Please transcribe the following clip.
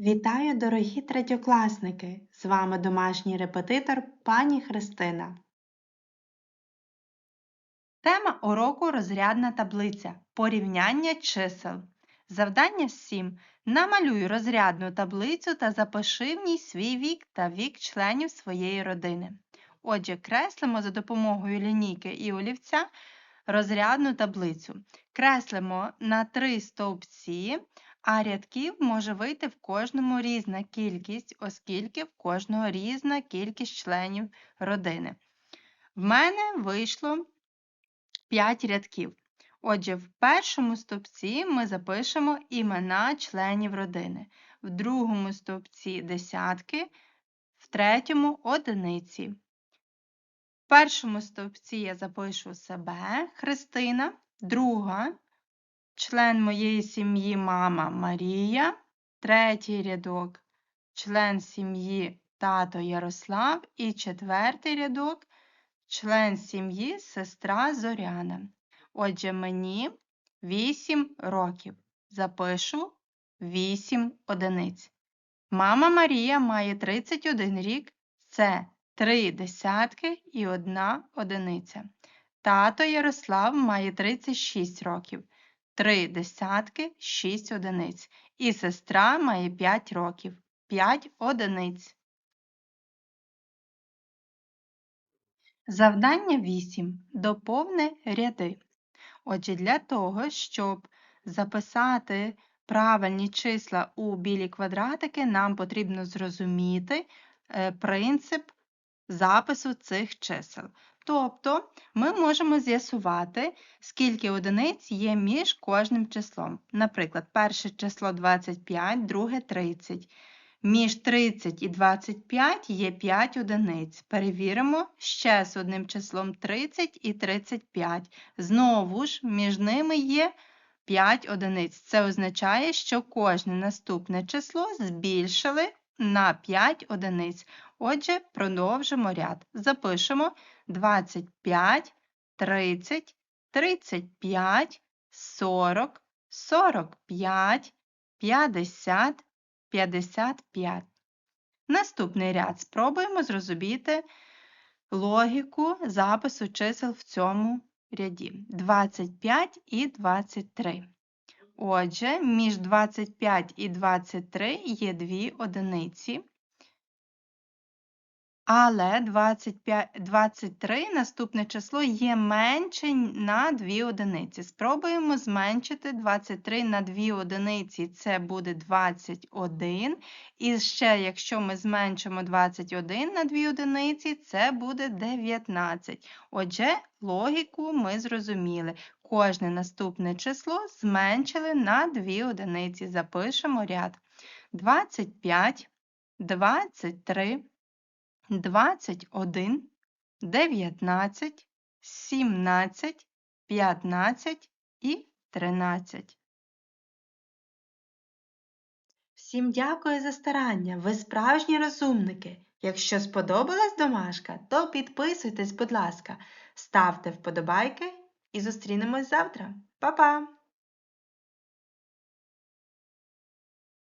Вітаю, дорогі третьокласники! З вами домашній репетитор пані Христина. Тема уроку розрядна таблиця. Порівняння чисел. Завдання 7. Намалюй розрядну таблицю та запиши в ній свій вік та вік членів своєї родини. Отже, креслимо за допомогою лінійки і олівця розрядну таблицю. Креслимо на три стовпці а рядків може вийти в кожному різна кількість, оскільки в кожного різна кількість членів родини. В мене вийшло 5 рядків. Отже, в першому стовпці ми запишемо імена членів родини, в другому стовпці десятки, в третьому одиниці. В першому стовпці я запишу себе Христина, друга член моєї сім'ї мама Марія, третій рядок член сім'ї тато Ярослав і четвертий рядок член сім'ї сестра Зоряна. Отже, мені 8 років. Запишу 8 одиниць. Мама Марія має 31 рік, це 3 десятки і 1 одиниця. Тато Ярослав має 36 років. 3 десятки, 6 одиниць. І сестра має 5 років, 5 одиниць. Завдання 8. Доповни ряди. Отже, для того, щоб записати правильні числа у білі квадратики, нам потрібно зрозуміти е, принцип запису цих чисел. Тобто ми можемо з'ясувати, скільки одиниць є між кожним числом. Наприклад, перше число 25, друге 30. Між 30 і 25 є 5 одиниць. Перевіримо ще з одним числом 30 і 35. Знову ж, між ними є 5 одиниць. Це означає, що кожне наступне число збільшили на 5 одиниць. Отже, продовжимо ряд. Запишемо 25, 30, 35, 40, 45, 50, 55. Наступний ряд спробуємо зрозуміти логіку запису чисел в цьому ряді 25 і 23. Отже, між 25 і 23 є дві одиниці. Але 25, 23 наступне число є менше на 2 одиниці. Спробуємо зменшити 23 на 2 одиниці, це буде 21. І ще, якщо ми зменшимо 21 на 2 одиниці, це буде 19. Отже, логіку ми зрозуміли. Кожне наступне число зменшили на 2 одиниці. Запишемо ряд. 25, 23. 21, 19, 17, 15 і 13. Всім дякую за старання. Ви справжні розумники. Якщо сподобалась домашка, то підписуйтесь, будь ласка, ставте вподобайки і зустрінемось завтра. Па-па!